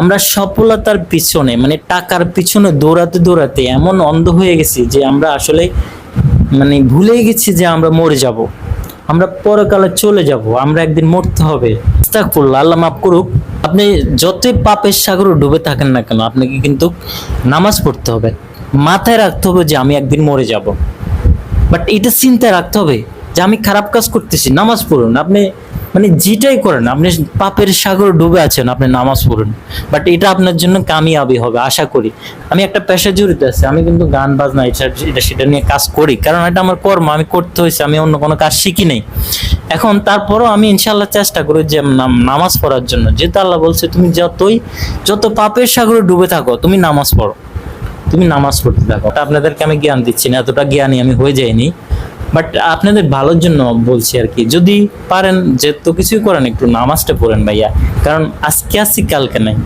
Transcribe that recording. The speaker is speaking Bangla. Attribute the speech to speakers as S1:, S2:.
S1: আমরা সফলতার পিছনে মানে টাকার পিছনে দৌড়াতে দৌড়াতে এমন অন্ধ হয়ে গেছি যে আমরা আসলে মানে ভুলেই গেছি যে আমরা মরে যাব। আমরা পরকালে চলে যাব, আমরা একদিন মরতে হবে। আল্লাহ মাফ করুক। আপনি যতই পাপের সাগরে ডুবে থাকেন না কেন, আপনাকে কিন্তু নামাজ পড়তে হবে। মাথায় রাখতে হবে যে আমি একদিন মরে যাব। বাট এটা চিন্তায় রাখতে হবে যে আমি খারাপ কাজ করতেছি, নামাজ পড়ুন। আপনি মানে যেটাই করেন, আপনি পাপের সাগরে ডুবে আছেন, আপনি নামাজ পড়ুন। বাট এটা আপনার জন্য কামিয়াবি হবে, আশা করি। আমি একটা পেশা জড়িত আছি, আমি কিন্তু গান বাজনা, এটা এটা, সেটা নিয়ে কাজ করি। কারণ এটা আমার কর্ম, আমি করতে হয়েছে আমি অন্য কোনো কাজ শিখি নাই। এখন তারপরও আমি ইনশাল্লাহ চেষ্টা করি যে নাম- নামাজ পড়ার জন্য। যেহেতু আল্লাহ বলছে, তুমি যতই, যত পাপের সাগরে ডুবে থাকো, তুমি নামাজ পড়ো। তুমি নামাজ পড়তে থাকো। আপনাদেরকে আমি জ্ঞান দিচ্ছি না, এতটা জ্ঞানী আমি হয়ে যাইনি। বাট আপনাদের ভালোর জন্য বলছি আর কি, যদি পারেন যে তো কিছুই করেন, একটু নামাজটা পড়েন ভাইয়া। কারণ আজকে আসি কালকে নাই।